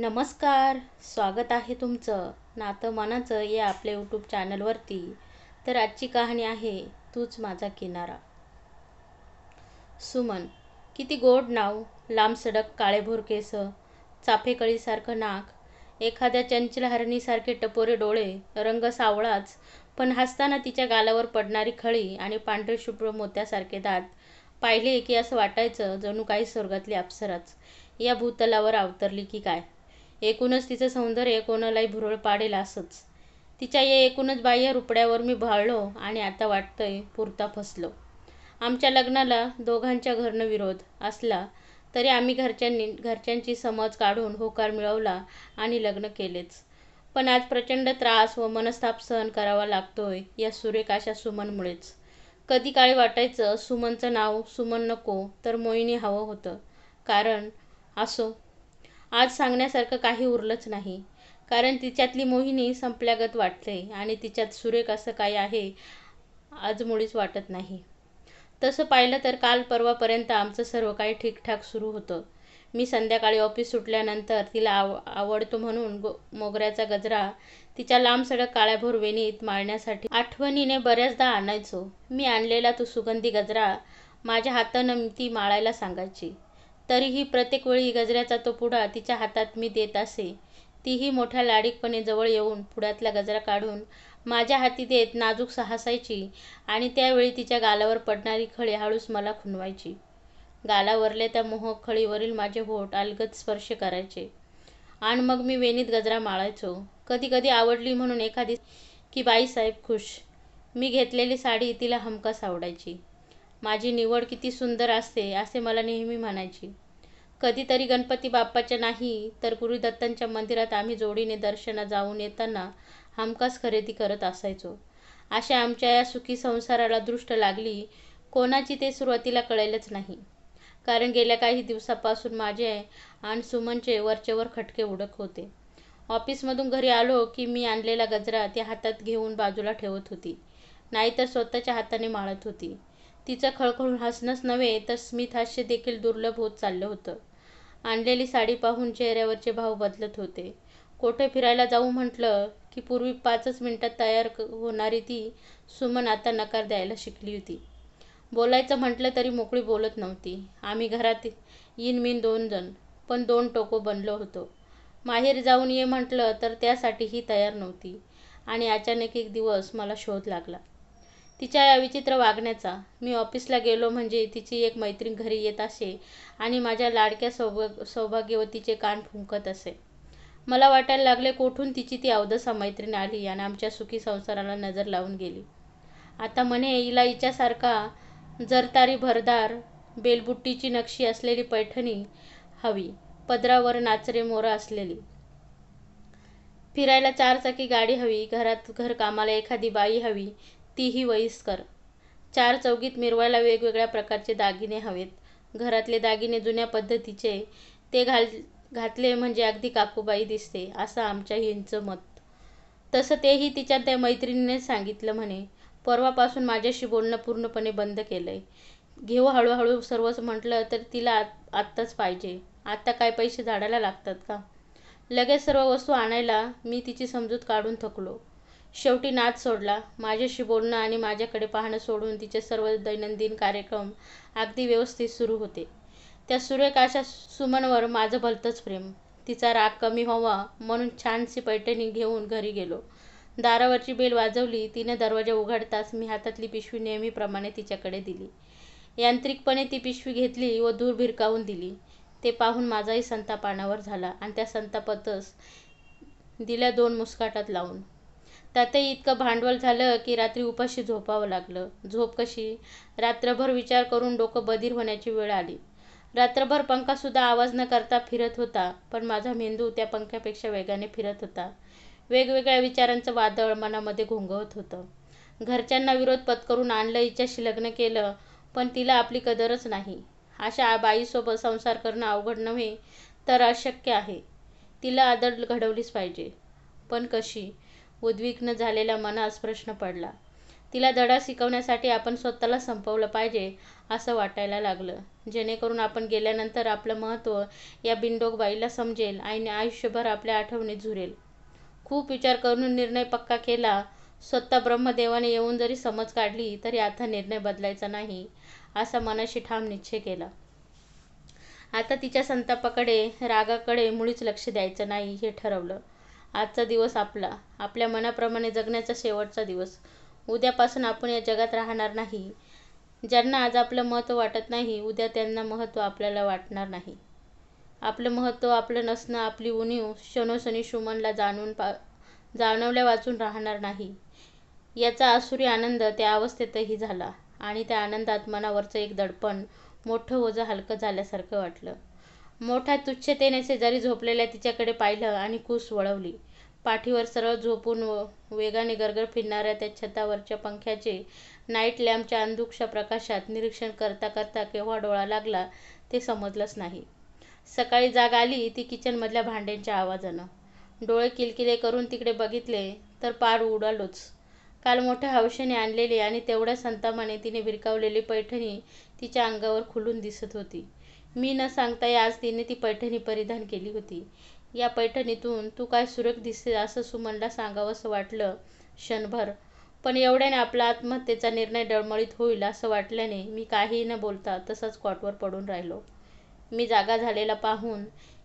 नमस्कार स्वागत आहे तुमचं नातं मनाचं या आपल्या यूट्यूब चॅनलवरती तर आजची कहाणी आहे तूच माझा किनारा. सुमन किती गोड नाव लांब सडक काळेभोर केस चाफेकळीसारखं नाक एखाद्या चंचल हरणीसारखे टपोरे डोळे रंग सावळाच पण हसताना तिच्या गालावर पडणारी खळी आणि पांढरे शुभ्र मोत्यासारखे दात. पाहिले की असं वाटायचं जणू काही स्वर्गातली अप्सराच. या भूतलावर अवतरली की काय? एकूणच तिचं सौंदर्य कोणालाही भुरळ पाडेल असंच. तिच्या या एकूणच बाह्य रुपड्यावर मी भाळलो आणि आता वाटतंय पुरता फसलो. आमच्या लग्नाला दोघांच्या घरनं विरोध असला तरी आम्ही घरच्यांनी घरच्यांची समज काढून होकार मिळवला आणि लग्न केलेच. पण आज प्रचंड त्रास व मनस्ताप सहन करावा लागतोय या सुरेख अशा सुमनमुळेच. कधी काळी वाटायचं सुमनचं नाव सुमन नको तर मोहिनी हवं होतं. कारण असो आज सांगण्यासारखं काही उरलंच नाही. कारण तिच्यातली मोहिनी संपल्यागत वाटते आणि तिच्यात सुरेख असं काही आहे आज मुळीच वाटत नाही. तसं पाहिलं तर काल परवापर्यंत आमचं सर्व काही ठीकठाक सुरू होतं. मी संध्याकाळी ऑफिस सुटल्यानंतर तिला आव आवडतो म्हणून गो मोगऱ्याचा गजरा तिच्या लांब सडक काळ्याभोर वेणीत माळण्यासाठी आठवणीने बऱ्याचदा आणायचो. मी आणलेला तो सुगंधी गजरा माझ्या हातानं ती माळायला सांगायची. तरीही प्रत्येक वेळी गजऱ्याचा तो पुडा तिच्या हातात मी देत असे. तीही मोठ्या लाडीकपणे जवळ येऊन पुड्यातला गजरा काढून माझ्या हाती देत नाजूक सहासायची आणि त्यावेळी तिच्या गालावर पडणारी खळी हळूच मला खुणवायची. गालावरल्या त्या मोहक खळीवरील माझे होठ अलगद स्पर्श करायचे. आणि मग मी वेणीत गजरा माळायचो. कधी कधी आवडली म्हणून एखादी की बाईसाहेब खुश. मी घेतलेली साडी तिला हमखास आवडायची. माझी निवड किती सुंदर असते असे मला नेहमी म्हणायची. कधीतरी गणपती बाप्पाच्या नाही तर गुरुदत्तांच्या मंदिरात आम्ही जोडीने दर्शना जाऊन येताना हमखास खरेदी करत असायचो. अशा आमच्या या सुखी संसाराला दृष्ट लागली कोणाची ते सुरुवातीला कळेलच नाही. कारण गेल्या काही दिवसापासून माझे आणि सुमनचे वरचेवर खटके उडक होते. ऑफिसमधून घरी आलो की मी आणलेला गजरा ती हातात घेऊन बाजूला ठेवत होती. नाहीतर स्वतःच्या हाताने माळत होती. तिचं खळखळून हसणंच नव्हे तर स्मितहास्य देखील दुर्लभ होत चाललं होतं. आणलेली साडी पाहून चेहऱ्यावरचे भाव बदलत होते. कोठे फिरायला जाऊ म्हटलं की पूर्वी पाचच मिनिटात तयार होणारी ती सुमन आता नकार द्यायला शिकली होती. बोलायचं म्हटलं तरी मोकळी बोलत नव्हती. आम्ही घरात इन मिन दोन जण पण दोन टोको बनलो होतो. माहेर जाऊन ये म्हटलं तर त्यासाठीही तयार नव्हती. आणि अचानक एक दिवस मला शोध लागला. तिच्या या विचित्र वागण्याचा. मी ऑफिसला गेलो म्हणजे तिची एक मैत्रीण घरी येत असे आणि माझ्या लाडक्या सौभ सौभाग्यवतीचे कान फुंकत असे. मला वाटायला लागले कोठून तिची ती अवदसा मैत्रीण आली आणि आमच्या सुखी संसाराला नजर लावून गेली. आता म्हणे हिला हिच्यासारखा जरतारी भरदार बेलबुट्टीची नक्षी असलेली पैठणी हवी पदरावर नाचरे मोरं असलेली. फिरायला चारचाकी गाडी हवी घरात घरकामाला एखादी बाई हवी तीही वयस्कर. चार चौघीत मिरवायला वेगवेगळ्या प्रकारचे दागिने हवेत. घरातले दागिने जुन्या पद्धतीचे ते घाल घातले म्हणजे अगदी काकूबाई दिसते असं आमच्या हिंचं मत. तसं तेही तिच्या त्या मैत्रिणीने सांगितलं म्हणे. परवापासून माझ्याशी बोलणं पूर्णपणे बंद केलं आहे घेऊ हळूहळू सर्वच म्हटलं तर तिला आत्ताच पाहिजे. आत्ता काय पैसे झाडायला लागतात का? लगेच सर्व वस्तू आणायला मी तिची समजूत काढून थकलो. शेवटी नाद सोडला. माझ्याशी बोलणं आणि माझ्याकडे पाहणं सोडून तिचे सर्व दैनंदिन कार्यक्रम अगदी व्यवस्थित सुरू होते. त्या सुरेख अशा सुमनवर माझं भलतंच प्रेम. तिचा राग कमी व्हावा म्हणून छानशी पैठणी घेऊन घरी गेलो. दारावरची बेल वाजवली. तिने दरवाजा उघडताच मी हातातली पिशवी नेहमीप्रमाणे तिच्याकडे दिली. यांत्रिकपणे ती पिशवी घेतली व दूर भिरकावून दिली. ते पाहून माझाही संताप अनावर झाला आणि त्या संतापातच दिल्या दोन मुस्काटात लावून. त्यातही इतकं भांडवल झालं की रात्री उपाशी झोपावं लागलं. झोप कशी? रात्रभर विचार करून डोकं बधीर होण्याची वेळ आली. रात्रभर पंखासुद्धा आवाज न करता फिरत होता पण माझा मेंदू त्या पंख्यापेक्षा वेगाने फिरत होता. वेगवेगळ्या विचारांचं वादळ मनामध्ये घोंगवत होतं. घरच्यांना विरोध पत्करून आणलं हिच्याशी लग्न केलं पण तिला आपली कदरच नाही. अशा बाईसोबत संसार करणं अवघड नव्हे तर अशक्य आहे. तिला आदर घडवलीच पाहिजे. पण कशी? उद्विग्न झालेल्या मनास प्रश्न पडला. तिला धडा शिकवण्यासाठी आपण स्वतःला संपवलं पाहिजे असं वाटायला लागलं. जेणेकरून आपण गेल्यानंतर आपलं महत्त्व या बिंडोक बाईला समजेल आणि आयुष्यभर आपल्या आठवणीत झुरेल. खूप विचार करून निर्णय पक्का केला. स्वतः ब्रह्मदेवाने येऊन जरी समज काढली तरी आता निर्णय बदलायचा नाही असा मनाशी ठाम निश्चय केला. आता तिच्या संतापाकडे रागाकडे मुळीच लक्ष द्यायचं नाही हे ठरवलं. आजचा दिवस आपला आपल्या मनाप्रमाणे जगण्याचा शेवटचा दिवस. उद्यापासून आपण या जगात राहणार नाही. ज्यांना आज आपलं महत्त्व वाटत नाही उद्या त्यांना महत्त्व आपल्याला वाटणार नाही. आपलं महत्त्व आपलं नसणं आपली उणीव क्षणोक्षणी सुमनला जाणून पा जाणवल्या वाचून राहणार नाही. याचा आसुरी आनंद त्या अवस्थेतही झाला आणि त्या आनंदात मनावरचं एक दडपण मोठं ओझं हलकं झाल्यासारखं वाटलं. मोठ्या तुच्छतेने शेजारी झोपलेल्या तिच्याकडे पाहिलं आणि कूस वळवली. पाठीवर सरळ झोपून वेगाने गरगर फिरणाऱ्या त्या छतावरच्या पंख्याचे नाईट लॅम्पच्या अंधुकशा प्रकाशात निरीक्षण करता करता केव्हा डोळा लागला ते समजलंच नाही. सकाळी जाग आली ती किचनमधल्या भांड्यांच्या आवाजानं. डोळे किलकिले करून तिकडे बघितले तर पार उडालोच. काल मोठ्या हौशेने आणलेली आणि तेवढ्या संतामाने तिने भिरकावलेली पैठणी तिच्या अंगावर खुलून दिसत होती. मी न सांगता आज तिने ती पैठणी परिधान केली होती. या पैठणीतून तू काय सुरेख दिसते असं सुमनला सांगावंसं वाटलं क्षणभर. पण एवढ्याने आपला आत्महत्येचा निर्णय डळमळीत होईल असं वाटल्याने मी काहीही न बोलता तसंच कॉटवर पडून राहिलो. मी जागा झालेला पाहून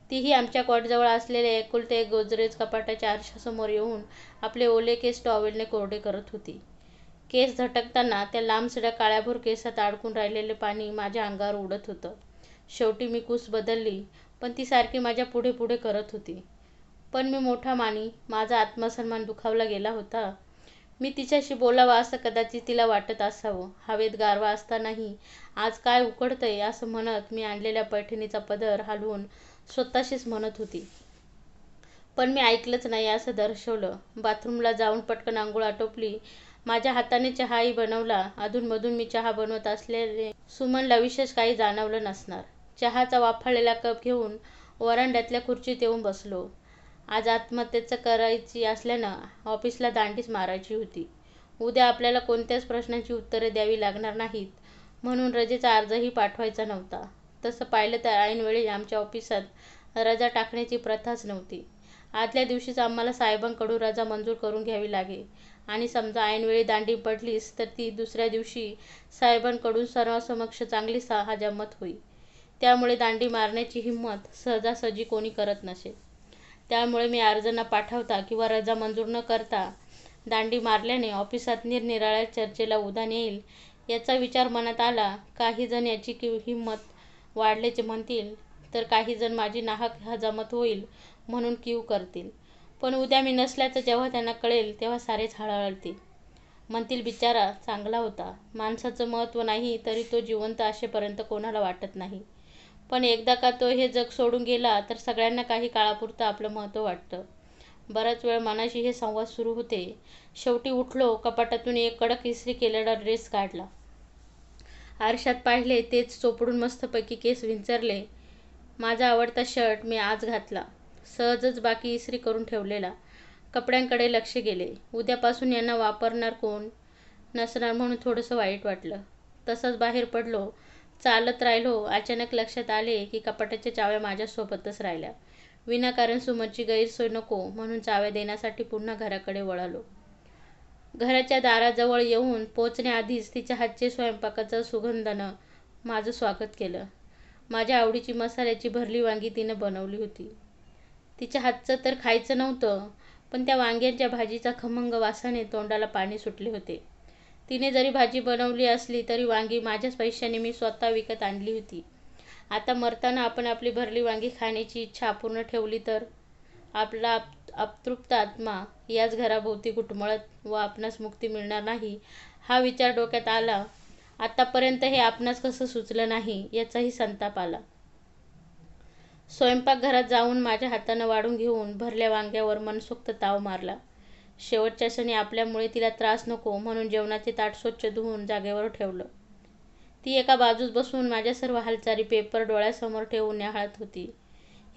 तीही आमच्या कॉटजवळ असलेल्या एकुलते एक गोदरेज कपाटाच्या आरशासमोर येऊन आपले ओले केस टॉवेलने कोरडे करत होती. केस झटकताना त्या लांबसड्या काळ्याभोर केसात अडकून राहिलेले पाणी माझ्या अंगावर उडत होतं. शेवटी मी कूस बदलली पण ती सारखी माझ्या पुढे पुढे करत होती. पण मी मोठा माणी माझा आत्मसन्मान दुखावला गेला होता. मी तिच्याशी बोलावा असं कदाचित तिला वाटत असावं. हवेत गारवा असतानाही आज काय उकडतंय असं म्हणत मी आणलेल्या पैठणीचा पदर हलवून स्वतःशीच म्हणत होती. पण मी ऐकलंच नाही असं दर्शवलं. बाथरूमला जाऊन पटकन आंघोळ आटोपली. माझ्या हाताने चहाही बनवला. अधूनमधून मी चहा बनवत असल्याने सुमनला विशेष काही जाणवलं नसणार. चहाचा वाफाळलेला कप घेऊन वरांड्यातल्या खुर्चीत येऊन बसलो. आज आत्महत्येचं करायची असल्यानं ऑफिसला दांडीच मारायची होती. उद्या आपल्याला कोणत्याच प्रश्नांची उत्तरे द्यावी लागणार नाहीत म्हणून रजेचा अर्जही पाठवायचा नव्हता. तसं पाहिलं तर ऐनवेळी आमच्या ऑफिसात रजा टाकण्याची प्रथाच नव्हती. आदल्या दिवशीच आम्हाला साहेबांकडून रजा मंजूर करून घ्यावी लागे. आणि समजा ऐनवेळी दांडी पडलीस तर ती दुसऱ्या दिवशी साहेबांकडून सर्वांसमक्ष चांगली हजामत होई. त्यामुळे दांडी मारण्याची हिंमत सहजासहजी कोणी करत नसे त्यामुळे मी अर्ज न पाठवता किंवा रजा मंजूर न करता दांडी मारल्याने ऑफिसात निरनिराळ्या चर्चेला उधाण येईल याचा विचार मनात आला. काही जण याची हिंमत वाढल्याचे म्हणतील तर काही जण माझी नाहक हजामत होईल म्हणून कीव करतील. पण उद्या मी नसल्याचं जेव्हा त्यांना कळेल तेव्हा सारेच हळहळतील. म्हणतील बिचारा चांगला होता. माणसाचं महत्त्व नाही तरी तो जिवंत असेपर्यंत कोणाला वाटत नाही. पण एकदा का तो हे जग सोडून गेला तर सगळ्यांना काही काळापुरतं आपलं महत्त्व वाटतं. बराच वेळ मनाशी हे संवाद सुरू होते. शेवटी उठलो कपाटातून एक कडक इस्त्री केलेला ड्रेस काढला. आरशात पाहिले तेच चोपडून मस्तपैकी केस विंचरले. माझा आवडता शर्ट मी आज घातला. सहजच बाकी इस्त्री करून ठेवलेला. कपड्यांकडे लक्ष गेले. उद्यापासून यांना वापरणार कोण? नसणार म्हणून थोडंसं वाईट वाटलं. तसंच बाहेर पडलो. चालत राहिलो अचानक लक्षात आले की कपाटाच्या चाव्या माझ्यासोबतच राहिल्या. विनाकारण सुमनची गैरसोय नको म्हणून चाव्या देण्यासाठी पुन्हा घराकडे वळालो. घराच्या दाराजवळ येऊन पोचण्याआधीच तिच्या हातचे स्वयंपाकाचं सुगंधानं माझं स्वागत केलं. माझ्या आवडीची मसाल्याची भरली वांगी तिनं बनवली होती. तिच्या हातचं तर खायचं नव्हतं पण त्या वांग्यांच्या भाजीचा खमंग वासाने तोंडाला पाणी सुटले होते. तिने जरी भाजी बनवली असली तरी वांगी माझ्याच पैशाने मी स्वतः विकत आणली होती. आता मरताना आपण आपली भरली वांगी खाण्याची इच्छा अपूर्ण ठेवली तर? आपला अतृप्त आत्मा याच घराभोवती घुटमळत व आपणास मुक्ती मिळणार नाही हा विचार डोक्यात आला. आतापर्यंत हे आपणास कसं सुचलं नाही याचाही संताप आला. स्वयंपाकघरात जाऊन माझ्या हातानं वाढून घेऊन भरल्या वांग्यावर मनसोक्त ताव मारला. शेवटच्या क्षणी आपल्यामुळे तिला त्रास नको म्हणून जेवणाचे ताट स्वच्छ धुवून जागेवर ठेवलं. ती एका बाजूस बसून माझ्या सर्व हालचाली पेपर डोळ्यासमोर ठेवून न्याहाळत होती.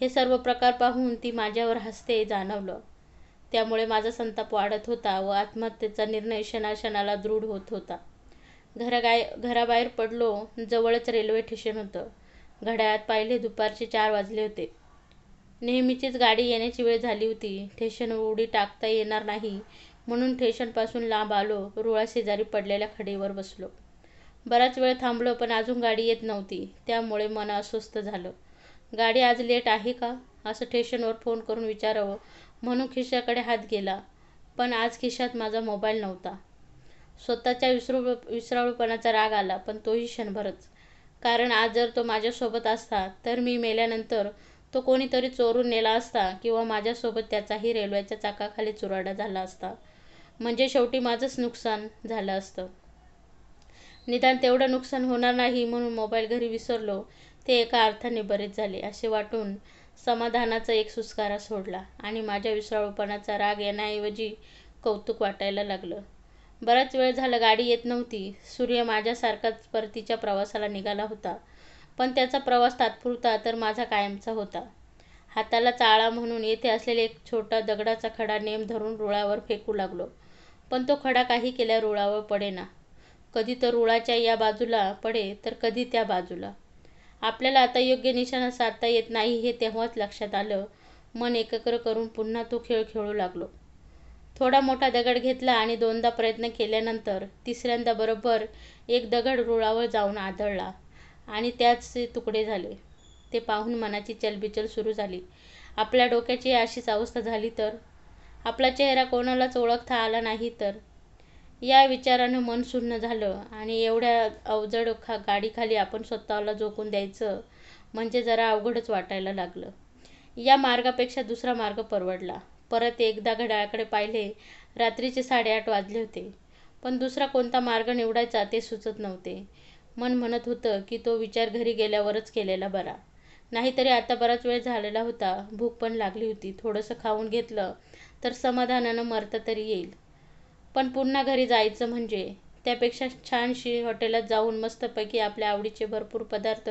हे सर्व प्रकार पाहून ती माझ्यावर हसते जाणवलं. त्यामुळे माझा संताप वाढत होता व आत्महत्येचा निर्णय क्षणाक्षणाला दृढ होत होता. घरागाय घराबाहेर पडलो जवळच रेल्वे स्टेशन होतं. घड्याळात पाहिले दुपारचे चार वाजले होते. नेहमीचीच गाडी येण्याची वेळ झाली होती. स्टेशनवर उडी टाकता येणार नाही. म्हणून स्टेशनपासून लांब आलो. रुळाशेजारी पडलेल्या खडीवर बसलो. बराच वेळ थांबलो पण अजून गाडी येत नव्हती. त्यामुळे मन अस्वस्थ झालं. गाडी आज लेट आहे का? असं स्टेशनवर फोन करून विचारावं. म्हणून खिशाकडे हात गेला. पण आज खिशात माझा मोबाईल नव्हता. स्वतःच्या विसरू विसराळूपणाचा राग आला पण तोही क्षणभरच. कारण आज जर तो माझ्यासोबत असता तर मी मेल्यानंतर तो कोणीतरी चोरून नेला असता किंवा माझ्यासोबत त्याचाही रेल्वेच्या चाकाखाली चुराडा झाला असता. म्हणजे शेवटी माझंच नुकसान झालं असतं. निदान तेवढं नुकसान होणार नाही म्हणून मोबाईल घरी विसरलो. ते एका अर्थाने बरेच झाले असे वाटून समाधानाचा एक सुस्कारा सोडला आणि माझ्या विसराळूपणाचा राग येण्याऐवजी कौतुक वाटायला लागलं. बराच वेळ झाला गाडी येत नव्हती. सूर्य माझ्यासारखाच परतीच्या प्रवासाला निघाला होता. पण त्याचा प्रवास तात्पुरता तर माझा कायमचा होता. हाताला चाळा म्हणून येथे असलेला एक छोटा दगडाचा खडा नेम धरून रुळावर फेकू लागलो. पण तो खडा काही केल्या रुळावर पडेना. कधी तर रुळाच्या या बाजूला पडे तर कधी त्या बाजूला. आपल्याला आता योग्य निशाणा साधता येत नाही हे तेव्हाच लक्षात आलं. मन एकत्र करून पुन्हा तो खेळ खेळू लागलो. थोडा मोठा दगड घेतला आणि दोनदा प्रयत्न केल्यानंतर तिसऱ्यांदा बरोबर एक दगड रुळावर जाऊन आदळला. आणि त्याचे तुकडे झाले. ते पाहून मनाची चलबिचल सुरू झाली. आपल्या डोक्याची अशीच अवस्था झाली तर? आपला चेहरा कोणालाच ओळखता आला नाही तर? या विचारानं मन सुन्न झालं आणि एवढ्या अवजड खा गाडीखाली आपण स्वतःला झोकून द्यायचं म्हणजे जरा अवघडच वाटायला लागलं. या मार्गापेक्षा दुसरा मार्ग परवडला. परत एकदा घड्याळाकडे पाहिले रात्रीचे साडेआठ वाजले होते. पण दुसरा कोणता मार्ग निवडायचा ते सुचत नव्हते. मन म्हणत होतं की तो विचार घरी गेल्यावरच केलेला बरा. नाहीतरी आता बराच वेळ झालेला होता. भूक पण लागली होती. थोडंसं खाऊन घेतलं तर समाधानानं मरता तरी येईल. पण पुन्हा घरी जायचं म्हणजे? त्यापेक्षा छानशी हॉटेलात जाऊन मस्तपैकी आपल्या आवडीचे भरपूर पदार्थ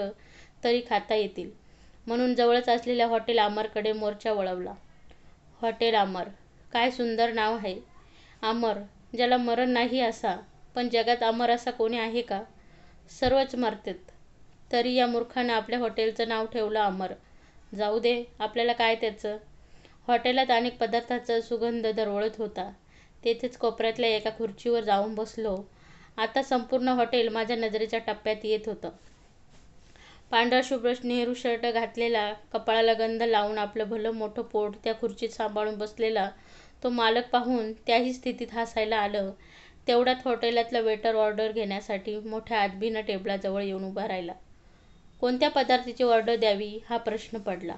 तरी खाता येतील. म्हणून जवळच असलेल्या हॉटेल अमरकडे मोर्चा वळवला. हॉटेल अमर काय सुंदर नाव आहे. अमर ज्याला मरण नाही असा. पण जगात अमर असा कोणी आहे का? सर्वच मरतात. तरी या मूर्खानं आपल्या हॉटेलचं नाव ठेवलं अमर. जाऊ दे आपल्याला काय त्याचं? हॉटेलात अनेक पदार्थाचा सुगंध दरवळत होता. तेथेच कोपऱ्यातल्या एका खुर्चीवर जाऊन बसलो. आता संपूर्ण हॉटेल माझ्या नजरेच्या टप्प्यात येत होतं. पांढरा शुभ्र नेहरू शर्ट घातलेला कपाळाला गंध लावून आपलं भलं मोठं पोट त्या खुर्चीत सांभाळून बसलेला तो मालक पाहून त्याही स्थितीत हसायला आलं. तेवढ्यात हॉटेलातला वेटर ऑर्डर घेण्यासाठी मोठ्या आदबीनं टेबलाजवळ येऊन उभा राहिला. कोणत्या पदार्थाची ऑर्डर द्यावी हा प्रश्न पडला.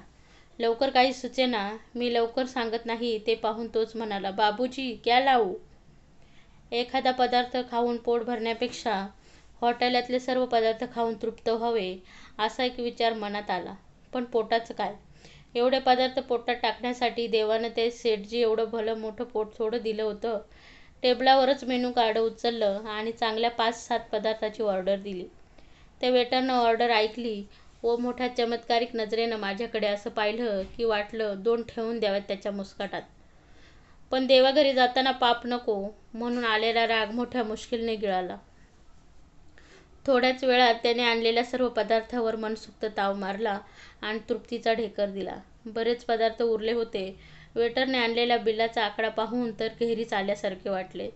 लवकर काही सुचेना मी लवकर सांगत नाही ते पाहून तोच म्हणाला बाबूजी क्या लावू? एखादा पदार्थ खाऊन पोट भरण्यापेक्षा हॉटेलातले सर्व पदार्थ खाऊन तृप्त व्हावे असा एक विचार मनात आला. पण पोटाचं काय? एवढे पदार्थ पोटात टाकण्यासाठी देवानं ते सेठजी एवढं भलं मोठं पोट थोडं दिलं होतं टेबलावरच मेनू कार्ड उचललं आणि चांगल्या पाच सात पदार्थाची ऑर्डर दिली. त्या वेटरनं ऑर्डर ऐकली. व मोठ्या चमत्कारिक नजरेनं माझ्याकडे असं पाहिलं की वाटलं दोन ठेवून द्याव्यात त्याच्या मुस्काटात. पण देवाघरी जाताना पाप नको म्हणून आलेला राग मोठ्या मुश्किलने गिळाला. थोड्याच वेळात त्याने आणलेल्या सर्व पदार्थावर मनसुक्त ताव मारला आणि तृप्तीचा ढेकर दिला. बरेच पदार्थ उरले होते वेटरने आणलेल्या बिलाचा आकडा पाहून तर गहिरीच आल्यासारखे वाटले.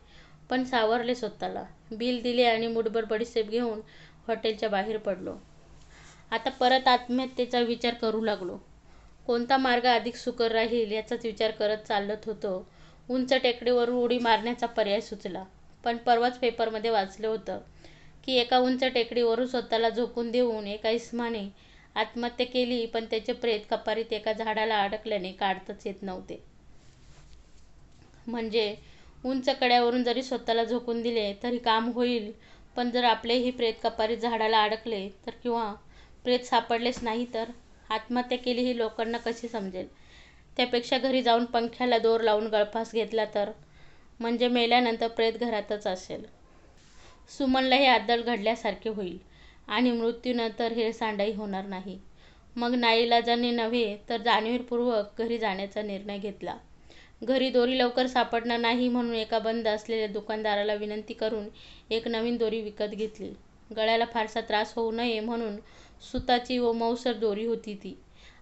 पण सावरले स्वतःला. बिल दिले आणि मुठभर बडीसेप घेऊन हॉटेलच्या बाहेर पडलो. आता परत आत्महत्येचा विचार करू लागलो. कोणता मार्ग अधिक सुकर राहील याचाच विचार करत चालत होतो. उंच टेकडीवरून उडी मारण्याचा पर्याय सुचला. पण परवाच पेपरमध्ये वाचलं होतं की एका उंच टेकडीवरून स्वतःला झोकून देऊन एका इस्माने आत्महत्या केली पण त्याचे प्रेत कपारीत एका झाडाला अडकल्याने काढताच येत नव्हते. म्हणजे उंच कड्यावरून जरी स्वतःला झोकून दिले तरी काम होईल पण जर आपलेही प्रेत कपारीत झाडाला अडकले तर किंवा प्रेत सापडलेच नाही तर आत्महत्या केली ही लोकांना कशी समजेल? त्यापेक्षा घरी जाऊन पंख्याला दोर लावून गळफास घेतला तर म्हणजे मेल्यानंतर प्रेत घरातच असेल. सुमनला हे आदल घडल्यासारखे होईल. आणि मृत्यूनंतर हेळसांडही होणार नाही. मग नाईलाजाने नव्हे तर जाणीवपूर्वक घरी जाण्याचा निर्णय घेतला. घरी दोरी लवकर सापडणार नाही म्हणून एका बंद असलेल्या दुकानदाराला विनंती करून एक नवीन दोरी विकत घेतली. गळ्याला फारसा त्रास होऊ नये म्हणून सुताची व मऊसर दोरी होती ती.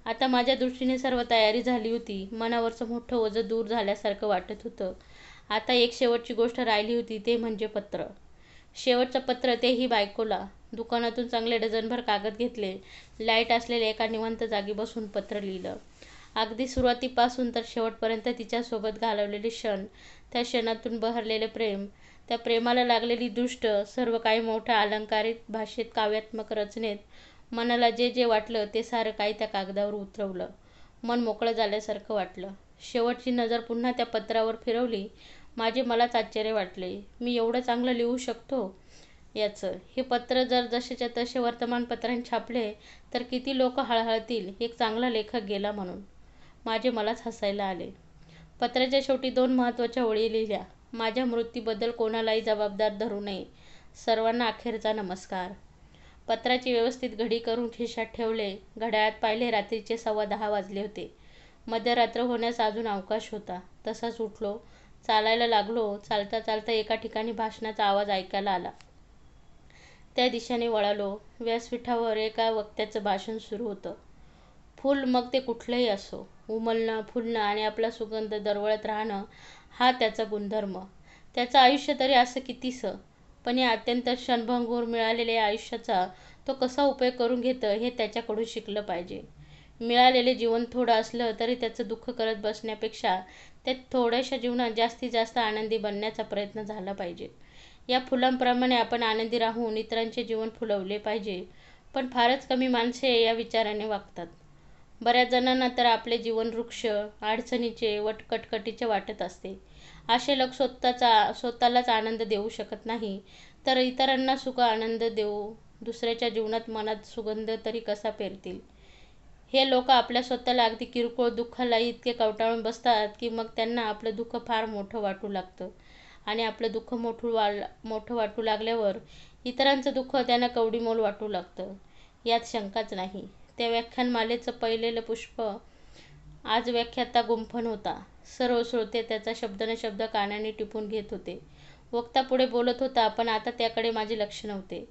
आता माझ्या दृष्टीने सर्व तयारी झाली होती. मनावरचं मोठं ओझं दूर झाल्यासारखं वाटत होतं. आता एक शेवटची गोष्ट राहिली होती ते म्हणजे पत्र. शेवटचं पत्र तेही बायकोला. दुकानातून चांगले डझनभर कागद घेतले. लाइट असलेल्या एका निवांत जागी बसून पत्र लिहिलं. अगदी सुरुवातीपासून तर शेवटपर्यंत तिच्यासोबत घालवलेले क्षण त्या क्षणातून बहरलेले प्रेम त्या प्रेमाला लागलेली दुष्ट सर्व काही मोठ्या अलंकारित भाषेत काव्यात्मक रचनेत मनाला जे जे वाटलं ते सारं काही त्या कागदावर उतरवलं. मन मोकळं झाल्यासारखं वाटलं. शेवटची नजर पुन्हा त्या पत्रावर फिरवली. माझे मलाच आश्चर्य वाटले. मी एवढं चांगलं लिहू शकतो? याचं. हे पत्र जर जसेच्या तसे वर्तमानपत्रांनी छापले तर किती लोक हळहळतील एक चांगला लेखक गेला म्हणून. माझे मलाच हसायला आले. पत्राच्या शेवटी दोन महत्त्वाच्या ओळी लिहिल्या. माझ्या मृत्यूबद्दल कोणालाही जबाबदार धरू नये. सर्वांना अखेरचा नमस्कार. पत्राची व्यवस्थित घडी करून खिशात ठेवले. घड्याळात पाहिले रात्रीचे सव्वा दहा वाजले होते. मध्यरात्र होण्यास अजून अवकाश होता. तसाच उठलो. चालायला लागलो. चालता चालता एका ठिकाणी भाषणाचा आवाज ऐकायला आला. त्या दिशेने वळालो. व्यासपीठावर एका वक्त्याचं भाषण सुरू होतं. फूल मग ते कुठलंही असो उमलणं फुलणं आणि आपला सुगंध दरवळत राहणं हा त्याचा गुणधर्म. त्याचं आयुष्य तरी असं कितीसं पण या अत्यंत क्षणभंगूर मिळालेल्या आयुष्याचा तो कसा उपयोग करून घेतं हे त्याच्याकडून शिकलं पाहिजे. मिळालेले जीवन थोडं असलं तरी त्याचं दुःख करत बसण्यापेक्षा त्या थोड्याशा जीवनात जास्तीत जास्त आनंदी बनण्याचा प्रयत्न झाला पाहिजे. या फुलांप्रमाणे आपण आनंदी राहून इतरांचे जीवन फुलवले पाहिजे. पण फारच कमी माणसे या विचाराने वागतात. बऱ्याच जणांना तर आपले जीवन वृक्ष अडचणीचे व कटकटीचे वाटत असते. असे लोक स्वतःचा स्वतःलाच आनंद देऊ शकत नाही. तर इतरांना सुख आनंद देऊ दुसऱ्याच्या जीवनात मनात सुगंध तरी कसा पेरतील? हे लोक आपल्या स्वतःला अगदी किरकोळ दुःखाला इतके कवटाळून बसतात की मग त्यांना आपलं दुःख फार मोठं वाटू लागतं. आणि आपलं दुःख मोठं वा मोठं वाटू लागल्यावर इतरांचं दुःख त्यांना कवडीमोल वाटू लागतं. यात शंकाच नाही. त्या व्याख्यानमालेचं पहिलेलं पुष्प आज व्याख्याता गुंफण होता. सर्व श्रोते त्याचा शब्दन शब्द कानाने टिपून घेत होते. वक्ता पुढे बोलत होता पण आता त्याकडे माझे लक्ष नव्हते.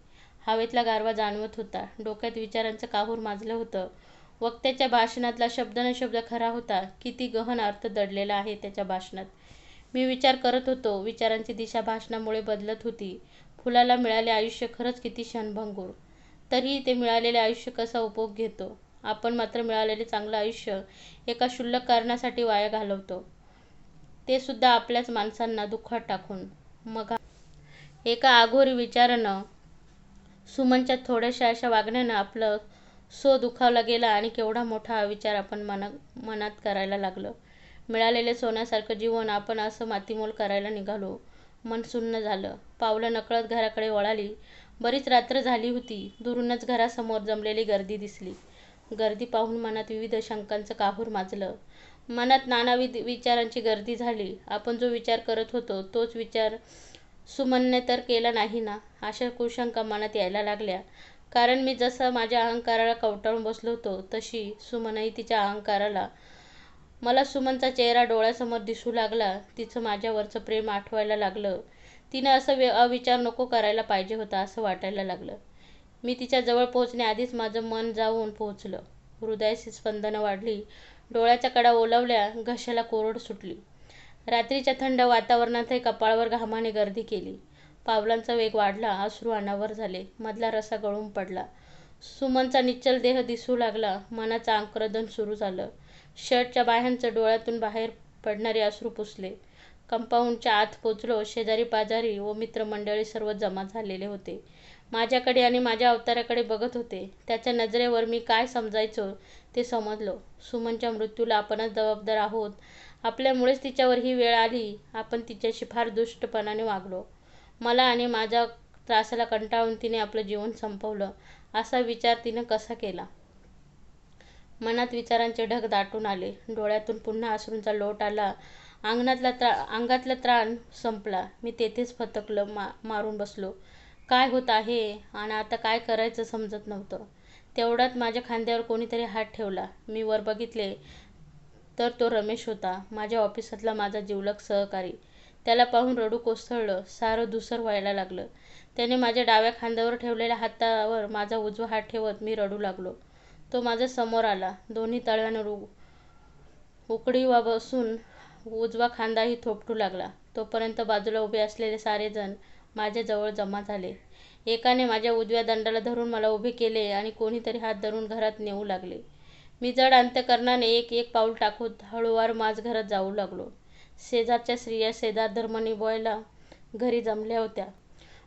हवेतला गारवा जाणवत होता. डोक्यात विचारांचं काहूर माजलं होतं. वक्त्याच्या भाषणातला शब्दन शब्द खरा होता. किती गहन अर्थ दडलेला आहे त्याच्या भाषणात. मी विचार करत होतो. विचारांची दिशा भाषणामुळे बदलत होती. फुलाला मिळाले आयुष्य खरंच किती क्षणभंगूर. तरीही ते मिळालेले आयुष्य कसा उपभोग घेतो? आपण मात्र मिळालेले चांगलं आयुष्य एका क्षुल्लक कारणासाठी वाया घालवतो. ते सुद्धा आपल्याच माणसांना दुःखात टाकून. मग एका आघोरी विचारानं सुमनच्या थोड्याशा अशा वागण्यानं आपलं सो दुखावला गेला आणि केवढा मोठा विचार आपण मना मनात करायला लागलं. मिळालेले सोन्यासारखं जीवन आपण असं मातीमोल करायला निघालो. मन सुन्न झालं. पावलं नकळत घराकडे वळाली. बरीच रात्र झाली होती. दुरूनच घरासमोर जमलेली गर्दी दिसली. गर्दी पाहून मनात विविध शंकांचं काहूर माजलं. मनात नानाविध विचारांची गर्दी झाली. आपण जो विचार करत होतो तोच विचार सुमनने तर केला नाही ना? अशा कुशंका मनात यायला लागल्या. कारण मी जसं माझ्या अहंकाराला कवटाळून बसलो होतो तशी सुमनही तिच्या अहंकाराला मला सुमनचा चेहरा डोळ्यासमोर दिसू लागला. तिचं माझ्यावरचं प्रेम आठवायला लागलं. तिनं असं अविचार नको करायला पाहिजे होता असं वाटायला लागलं. मी तिच्या जवळ पोहोचण्याआधीच माझं मन जाऊन पोहोचलं. हृदयाची स्पंदनं वाढली. डोळ्याच्या कडा ओलवल्या घशाला कोरड सुटली. रात्रीच्या थंड वातावरणातही कपाळावर घामाने गर्दी केली. पावलांचा वेग वाढला अश्रू अनावर झाले. मधला रसा गळून पडला. सुमनचा निश्चल देह दिसू लागला. मनाचं आंक्रदन सुरू झालं. शर्टच्या बाह्यांचं डोळ्यातून बाहेर पडणारे अश्रू पुसले. कंपाऊंडच्या आत पोचलो. शेजारी पाजारी व मित्रमंडळी सर्व जमा झालेले होते. माझ्याकडे आणि माझ्या अवताराकडे बघत होते. त्याच्या नजरेवर मी काय समजायचो ते समजलो. सुमनच्या मृत्यूला आपणच जबाबदार आहोत. आपल्यामुळेच तिच्यावर ही वेळ आली. आपण तिच्याशी फार दुष्टपणाने वागलो. मला आणि माझ्या त्रासाला कंटाळून तिने आपलं जीवन संपवलं. असा विचार तिनं कसा केला? मनात विचारांचे ढग दाटून आले. डोळ्यातून पुन्हा अश्रूंचा लोट आला. अंगणातला त्रा अंगातला त्राण संपला. मी तेथेच फतकलं मा मारून बसलो. काय होत आहे आणि आता काय करायचं समजत नव्हतं. तेवढ्यात माझ्या खांद्यावर कोणीतरी हात ठेवला. मी वर बघितले तर तो रमेश होता. माझ्या ऑफिसातला माझा जिवलग सहकारी. त्याला पाहून रडू कोसळलं. सारं धुसर व्हायला लागलं. त्याने माझ्या डाव्या खांद्यावर ठेवलेल्या हातावर माझा उजवा हात ठेवत मी रडू लागलो. तो माझ्यासमोर आला. दोन्ही तळ्यांवर उ उकडीवा बसून उजवा खांदाही थोपटू लागला. तोपर्यंत बाजूला उभे असलेले सारेजण माझ्याजवळ जमा झाले. एकाने माझ्या उजव्या दंडाला धरून मला उभे केले आणि कोणीतरी हात धरून घरात नेऊ लागले. मी जड अंत्यकरणाने एक एक पाऊल टाकत हळूवार माझ घरात जाऊ लागलो. शेजारच्या स्त्रिया शेजार धर्मनिभवायला घरी जमल्या होत्या.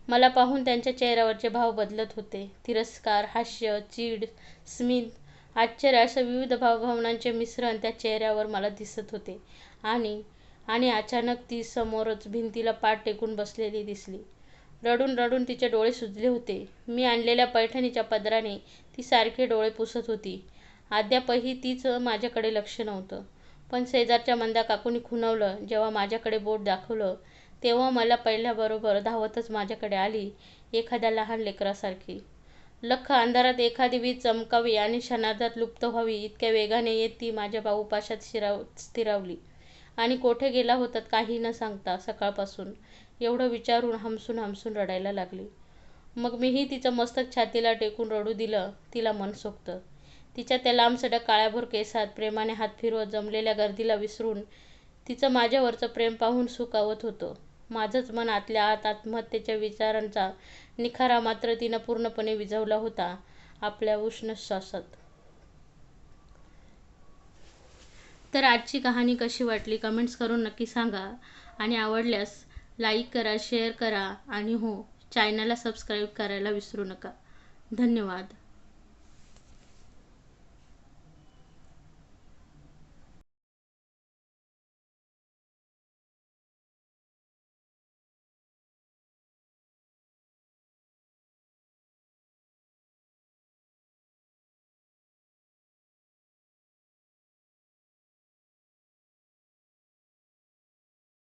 मला पाहून त्यांच्या चेहऱ्यावरचे भाव बदलत होते. तिरस्कार हास्य चीड स्मित आश्चर्य असं विविध भावभावनांचे मिश्रण त्या चेहऱ्यावर मला दिसत होते. आणि आणि अचानक ती समोरच भिंतीला पाठ टेकून बसलेली दिसली. रडून रडून तिचे डोळे सुजले होते. मी आणलेल्या पैठणीच्या पदराने ती सारखे डोळे पुसत होती. अद्यापही तीच माझ्याकडे लक्ष नव्हतं. पण शेजारच्या मंदा काकूनी खुणावलं जेव्हा माझ्याकडे बोट दाखवलं तेव्हा मला पहिल्याबरोबर धावतच माझ्याकडे आली एखाद्या लहान लेकरासारखी. लख अंधारात एखादी वीज चमकावी आणि क्षणार्धात लुप्त व्हावी इतक्या वेगाने येत ती माझ्या बाहुपाशात शिराव स्थिरावली. आणि कोठे गेला होतात काही न सांगता सकाळपासून एवढं विचारून हमसून हमसून रडायला लागली. मग मीही तिचं मस्तक छातीला टेकून रडू दिलं तिला मन सोखतं तिच्या त्या लांबसडक काळ्याभोर केसात प्रेमाने हात फिरवत जमलेल्या गर्दीला विसरून तिचं माझ्यावरचं प्रेम पाहून सुखावत होतं. माझंच मन आतल्या आत आत्महत्येच्या विचारांचा निखारा मात्र तिनं पूर्णपणे विझवला होता. आपल्या उष्ण श्वासात. तर आजची कहाणी कशी वाटली? कमेंट्स करून नक्की सांगा. आणि आवडल्यास लाईक करा शेअर करा. आणि हो चॅनलला सबस्क्राईब करायला विसरू नका. धन्यवाद.